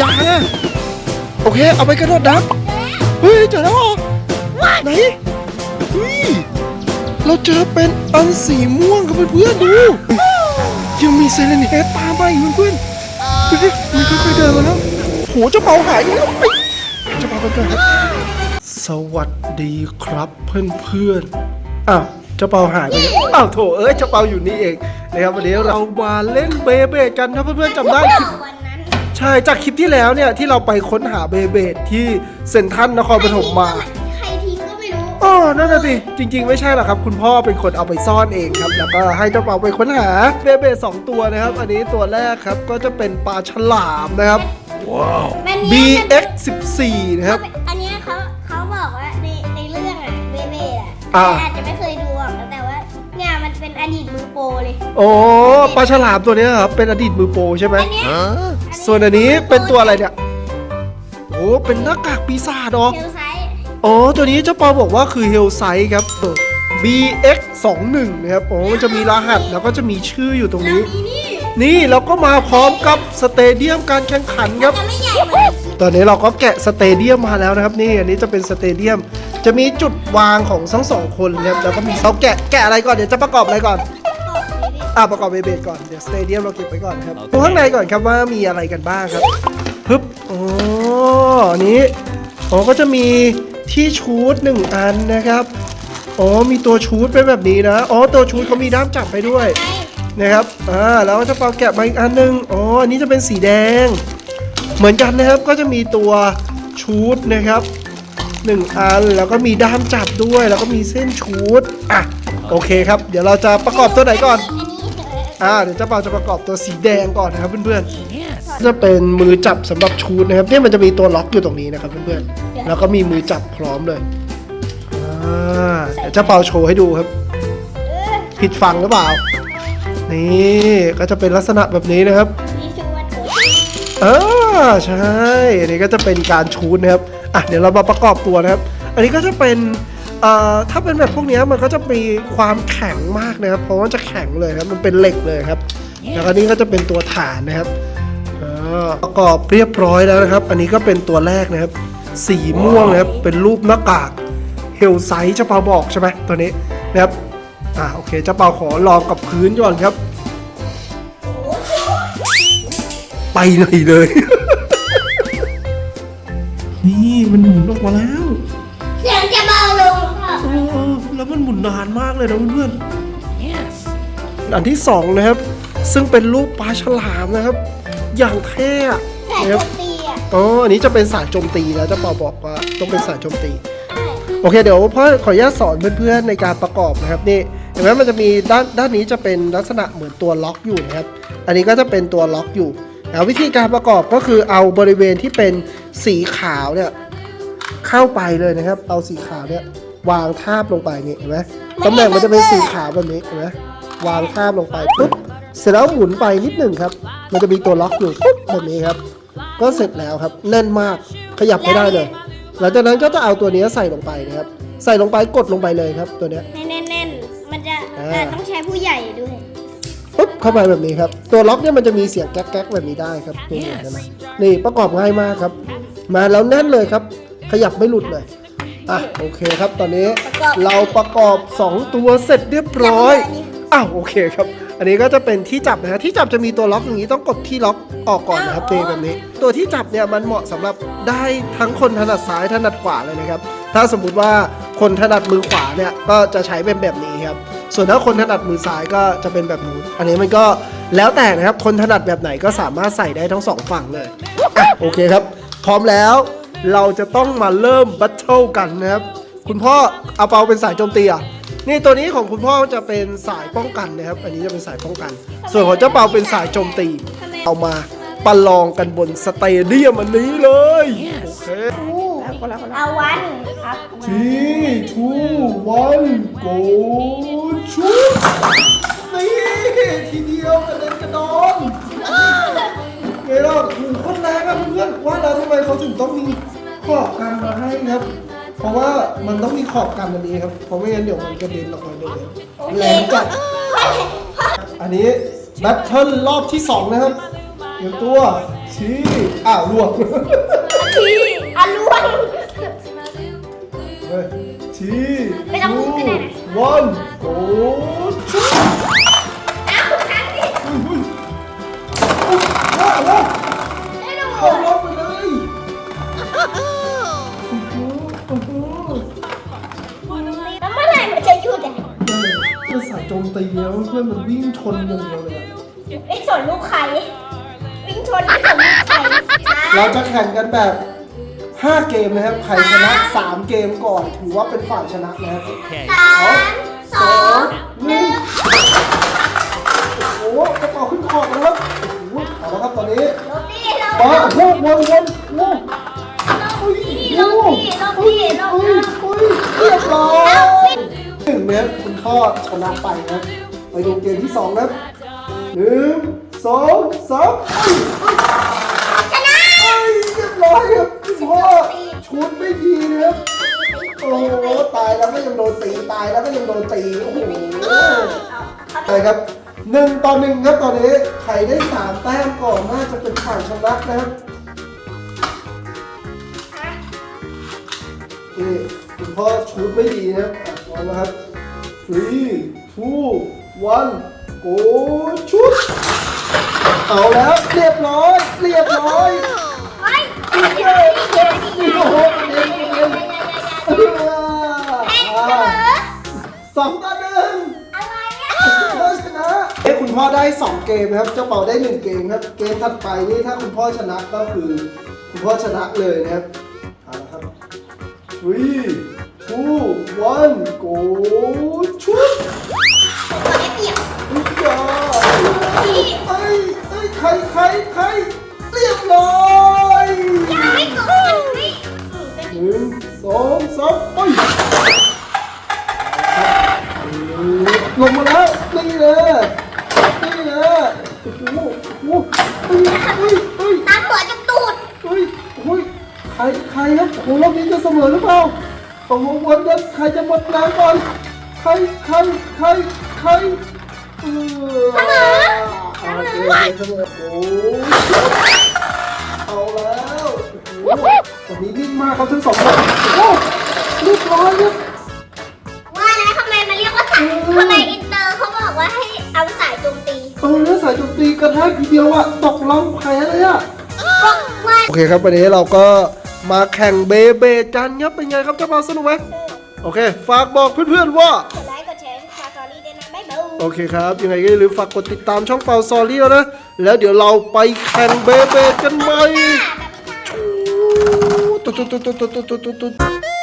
ยางอะโอเค เอาไปกระโดดดับเฮ้ยเจอแล้วเหรอไหนเฮ้ยเราเจอเป็นอันสีม่วงครับเพื่อนๆดู ยังมีเซเลนเฮดตามมาอีกเพื่อนๆดูดิมันค่อยๆเดินมาแล้วโหเจ้าเปาหายไปแล้วไปเจ้าเปากันเกิดครับสวัสดีครับเพื่อนๆอ้าวเจ้าเปาหายไปแล้วอ้าวโถเอ้ยเจ้าเปาอยู่นี่เองนะครับวันนี้เรามาเล่นเบเบกันถ้าเพื่อนๆจำได้คลิปวันนั้น ใช่จากคลิปที่แล้วเนี่ยที่เราไปค้นหาเบเบดที่เซ็นทรัลนครปฐมมาใครทิ้งก็ไม่รู้อ๋อนั่นน่ะสิจริง ๆ ไม่ใช่หรอกครับ คุณพ่อเป็นคนเอาไปซ่อนเองครับ แล้วก็ให้เจ้าเปาไปค้นหาเบเบดสองตัวนะครับ อันนี้ตัวแรกครับก็จะเป็นปลาฉลามนะครับมันเนี้ย BX 14นะครับ อันเนี้ยเขาเขาบอกว่าในในเรื่องอะเบเบ้อะอ่า อาจจะไม่เคยดูหรอกแต่ว่าเนี่ยมันเป็นอดีตมือโปรเลย โอ้ปลาฉลามตัวเนี้ยครับเป็นอดีตมือโปรใช่ไหมอันเนี้ย ส่วนอันนี้เป็นตัวอะไรเนี่ยโอ้เป็นหน้ากากปีศาจเหรอเทลไซส์อ๋อ ตัวนี้เจ้าปอบอกว่าคือเฮลไซครับเออ BX 2 1 นะครับ โอ้มันจะมีรหัสแล้วก็จะมีชื่ออยู่ตรงนี้ มีนี่นี่เราก็มาพร้อมกับสเตเดียมการแข่งขันครับ จะไม่ใหญ่เหมือนตอนนี้เราก็แกะสเตเดียมมาแล้วนะครับ นี่อันนี้จะเป็นสเตเดียม จะมีจุดวางของทั้งสองคนนะครับแล้วก็มีเราแกะแกะอะไรก่อนเดี๋ยวจะประกอบอะไรก่อน อะประกอบเบเบก่อน เดี๋ยวสเตเดียมเราเก็บไว้ก่อนครับ ดูข้างในก่อนครับว่ามีอะไรกันบ้างครับปึ๊บอ๋ออันนี้อ๋อก็จะมีที่ชูดหนึ่งอันนะครับอ๋อมีตัวชูดเป็นแบบนี้นะ อ๋อ ตัวชูดเขามีด้ามจับไปด้วยไอ้นะครับ อ่า แล้วก็จะเป่าแกะมาอีกอันหนึงอ๋อ อันนี้จะเป็นสีแดง เหมือนกันนะครับ ก็จะมีตัวชูดนะครับหนึ่งอัน แล้วก็มีด้ามจับด้วย แล้วก็มีเส้นชูดอะ โอเคครับ เดี๋ยวเราจะประกอบตัวไหนก่อน อันนี้เอออ่าเดี๋ยวเจ้าเปาจะประกอบตัวสีแดงก่อนนะครับเพื่อนๆจะเป็นมือจับสำหรับชูดนะครับเนี่ยมันจะมีตัวล็อกอยู่ตรงนี้นะครับเพื่อนๆแล้วก็มีมือจับพร้อมเลยอ่าเดี๋ยวเจ้าเปาโชว์ให้ดูครับเออผิดฟังหรือเปล่า นี่ก็จะเป็นลักษณะแบบนี้นะครับมีชูวันโถอ่าใช่อันนี้ก็จะเป็นการชูดนะครับอะเดี๋ยวเรามาประกอบตัวนะครับ อันนี้ก็จะเป็นเอ่อ ถ้าเป็นแบบพวกเนี้ยมันก็จะมีความแข็งมากนะครับ เพราะว่าจะแข็งเลยครับ มันเป็นเหล็กเลยครับ แล้วก็นี่ก็จะเป็นตัวฐานนะครับอ่าประกอบเรียบร้อยแล้วนะครับ อันนี้ก็เป็นตัวแรกนะครับ สีม่วงนะครับ เป็นรูปหน้ากากเฮลไซส์เจ้าเปาบอกใช่ไหมตัวนี้นะครับ อ่าโอเคเจ้าเปาขอลองกับพื้นก่อนครับ ไปเลยเลย นี่มันหมุนออกมาแล้ว เสียงจะเบาลงค่ะเออแล้วมันหมุนนานมากเลยนะเพื่อนๆอันที่สองนะครับ ซึ่งเป็นรูปปลาฉลามนะครับ อย่างเท่อะแต่นะโจครับมตีอะอ๋ออันนี้จะเป็นสายโจมตีแล้วเจ้าปอบอกว่าต้องเป็นสายโจมตี โอเคเดี๋ยวพ่อขออนุญาตสอนเพื่อนๆในการประกอบนะครับนี่เห็นไหมมันจะมีด้านด้านนี้จะเป็นลักษณะเหมือนตัวล็อกอยู่นะครับ อันนี้ก็จะเป็นตัวล็อกอยู่แล้ววิธีการประกอบก็คือเอาบริเวณที่เป็นสีขาวเนี่ย เข้าไปเลยนะครับ เอาสีขาวเนี่ยวางทาบลงไปนี่เห็นไหมตำแหน่งมันจะเป็นสีขาวแบบนี้เห็นไหมวางทาบลงไปปุ๊บเสร็จแล้วหมุนไปนิดหนึ่งครับ มันจะมีตัวล็อกอยู่ปุ๊บแบบนี้ครับ ก็เสร็จแล้วครับแน่นมากขยับไม่ได้เลย หลังจากนั้นก็จะเอาตัวนี้ใส่ลงไปนะครับ ใส่ลงไปกดลงไปเลยครับ ตัวเนี้ยแน่นๆมันจะอ่าแต่ต้องใช้ผู้ใหญ่ด้วยปุ๊บเข้าไปแบบนี้ครับ ตัวล็อกเนี่ยมันจะมีเสียงแก๊กๆแบบนี้ได้ครับตัวนี้นะนี่ประกอบง่ายมากครับ มาแล้วแน่นเลยครับ ขยับไม่หลุดเลยอะโอเคครับตอนนี้ประกอบเราประกอบ 2 ตัวเสร็จเรียบร้อยอันนี้อ้าวโอเคครับ อันนี้ก็จะเป็นที่จับนะฮะที่จับจะมีตัวล็อกอย่างนี้ต้องกดที่ล็อกออกก่อนนะครับนี่แบบนี้ ตัวที่จับเนี่ยมันเหมาะสำหรับได้ทั้งคนถนัดซ้ายถนัดขวาเลยนะครับ ถ้าสมมุติว่าคนถนัดมือขวาเนี่ยก็จะใช้เป็นแบบนี้ครับ ส่วนถ้าคนถนัดมือซ้ายก็จะเป็นแบบนู้นอันนี้มันก็แล้วแต่นะครับคนถนัดแบบไหนก็สามารถใส่ได้ทั้งสองฝั่งเลยอะโอเคครับ พร้อมแล้ว เราจะต้องมาเริ่มบัตเทิลกันนะครับ คุณพ่อเอาเปาเป็นสายโจมตีอะ นี่ตัวนี้ของคุณพ่อจะเป็นสายป้องกันนะครับ อันนี้จะเป็นสายป้องกัน ส่วนของเจ้าเปาเป็นสายโจมตี เอามาประลองกันบนสเตเดียมอันนี้เลย โอเคเอาวันครับ three two one go ชุดนี่ทีเดียวกระเด็นกระดอน ไงล่ะถูกคนแรงอะเพื่อนๆว่าแล้วทำไมเขาถึงต้องมีขอบกันมาให้ครับ เพราะว่ามันต้องมีขอบกันอันนี้ครับเพราะไม่งั้นเดี๋ยวมันกระเด็นออกมาเลยแรงจัดอันนี้แบทเทิลรอบที่2นะครับเดี๋ยวตัวชี้อ้าวล่วงที่อาลวงเฮ้ยชี้ไม่ต้องพูดก็ได้นะวัน โจมตีแล้วเพื่อนมันวิ่งชนอย่างเดียวเลยอะวิ่งชนลูกใครวิ่งชนไม่สนลูกใครช้าเราจะแข่งกันแบบ 5 เกมนะครับใครชนะ 3 เกมก่อนถือว่าเป็นฝ่ายชนะนะครับสามสองหนึ่งโอ้โหกระเป๋าขึ้นขอบแล้วครับโอ้โหเอาละครับตอนนี้ลบดิลบมาโอ้โหวนวนโอ้โหดิลบดิลบดิลบเฮ้ดิยเฮ้ยเรียบร้อย หนึ่งเมตรคุณพ่อชนะไปนะไปดูเกมที่สองนะหนึ่งสองสามเอ้ยชนะเอ้ยเรียบร้อยครับคุณพ่อชุดไม่ดีนะครับโอ้โหตายแล้วก็ยังโดนตีตายแล้วก็ยังโดนตีโอ้โหอะไรครับหนึ่งต่อหนึ่งครับตอนนี้ใครได้สามแต้มก่อนน่าจะเป็นฝ่ายชนะนะครับนี่คุณพ่อชุดไม่ดีนะครับอะพร้อมนะครับ three two one go ชุด เอาแล้วเรียบร้อย เรียบร้อยเฮ้ยเดี๋ยวเดี๋ยวเดี๋ยวโอ้โหเรียบร้อยเอ็นเสมอสองต่อหนึ่งอะไรอะพ่อชนะเอ้คุณพ่อได้ 2 เกมนะครับ เจ้าเป่าได้ 1 เกมครับ เกมถัดไปนี่ถ้าคุณพ่อชนะก็คือ คุณพ่อชนะเลยนะครับเอาละครับ three two one go ชุดตัวได้เปรียบอุ๊ยจ้าเอ้ยเอ้ยใครใครใครเรียบร้อยยังไม่กดไม่หนึ่งสองสามไปลงมาแล้วนี่เลยนี่เลยโอ้โหโอ้โหเฮ้ยเฮ้ยเฮ้ยตามหัวจะตูดเฮ้ยเฮ้ยใครใครครับโอ้โหรอบนี้จะเสมอหรือเปล่า ตกลงวันกันใครจะหมดแรงก่อนใครใครใครใครเออเสมอเสมอเสมอโอ้ยเอาแล้วโอ้โหวันนี้นิ่งมากครับทั้งสองคนโอ้เรียบร้อยครับว่าแล้วทำไมมันเรียกว่าสายทำไมอินเตอร์เขาบอกว่าให้เอาสายโจมตีเออแล้วสายโจมตีกระแทกทีเดียวอะตกล่องแพ้เลยอะก็ว่า โอเคครับวันนี้เราก็ มาแข่งเบเบกันครับเป็นไงครับเจ้าบ่าวสนุกไหมโอเค ฝากบอกเพื่อนๆว่า กดไลค์กดแชร์คาสตอรี่ด้วยนะบ๊ายบายโอเคครับ ยังไงก็อย่าลืมฝากกดติดตามช่องเปาซอรี่แล้วนะ แล้วเดี๋ยวเราไปแข่งเบเบกันใหม่ตุ๊ดตุ๊ดตุ๊ดตุ๊ดตุ๊ดตุ๊ดตุ๊ด